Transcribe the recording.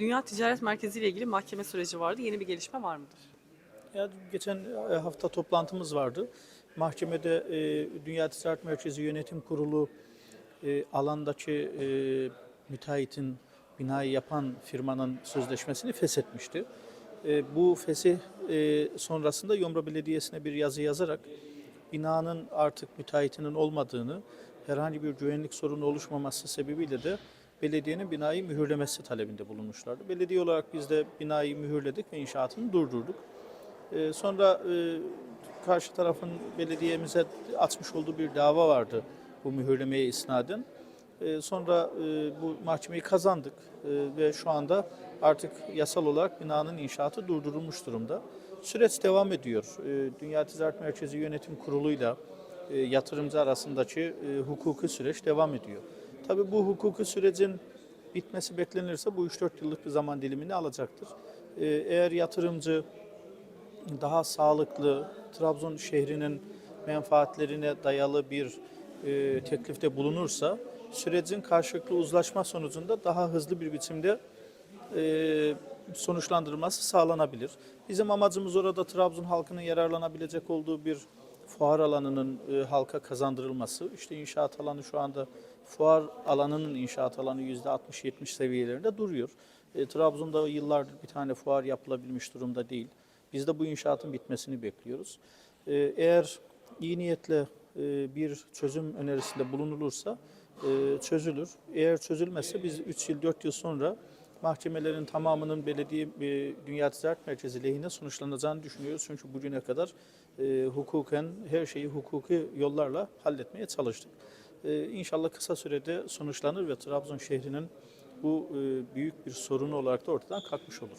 Dünya Ticaret Merkezi ile ilgili mahkeme süreci vardı. Yeni bir gelişme var mıdır? Ya geçen e, hafta toplantımız vardı. Mahkemede e, Dünya Ticaret Merkezi Yönetim Kurulu e, alandaki e, müteahhitin binayı yapan firmanın sözleşmesini feshetmişti. E, bu fesih e, sonrasında Yomra Belediyesi'ne bir yazı yazarak binanın artık müteahhitinin olmadığını, herhangi bir güvenlik sorunu oluşmaması sebebiyle de belediyenin binayı mühürlemesi talebinde bulunmuşlardı. Belediye olarak biz de binayı mühürledik ve inşaatını durdurduk. Ee, sonra e, karşı tarafın belediyemize açmış olduğu bir dava vardı bu mühürlemeye isnaden. Ee, sonra e, bu mahkemeyi kazandık e, ve şu anda artık yasal olarak binanın inşaatı durdurulmuş durumda. Süreç devam ediyor. Ee, Dünya Ticaret Merkezi Yönetim Kurulu'yla e, yatırımcı arasındaki e, hukuki süreç devam ediyor. Tabii bu hukuki sürecin bitmesi beklenirse bu 3-4 yıllık bir zaman dilimini alacaktır. Ee, Eğer yatırımcı daha sağlıklı, Trabzon şehrinin menfaatlerine dayalı bir e, teklifte bulunursa sürecin karşılıklı uzlaşma sonucunda daha hızlı bir biçimde e, sonuçlandırılması sağlanabilir. Bizim amacımız orada Trabzon halkının yararlanabilecek olduğu bir fuar alanının e, halka kazandırılması. İşte inşaat alanı şu anda fuar alanının inşaat alanı %60-70 seviyelerinde duruyor. E, Trabzon'da yıllardır bir tane fuar yapılabilmiş durumda değil. Biz de bu inşaatın bitmesini bekliyoruz. E, eğer iyi niyetle e, bir çözüm önerisinde bulunulursa e, çözülür. Eğer çözülmezse biz 3 yıl 4 yıl sonra mahkemelerin tamamının belediye e, Dünya Ticaret Merkezi lehine sonuçlanacağını düşünüyoruz. Çünkü bugüne kadar e, hukuken her şeyi hukuki yollarla halletmeye çalıştık. E, inşallah kısa sürede sonuçlanır ve Trabzon şehrinin bu e, büyük bir sorunu olarak da ortadan kalkmış olur.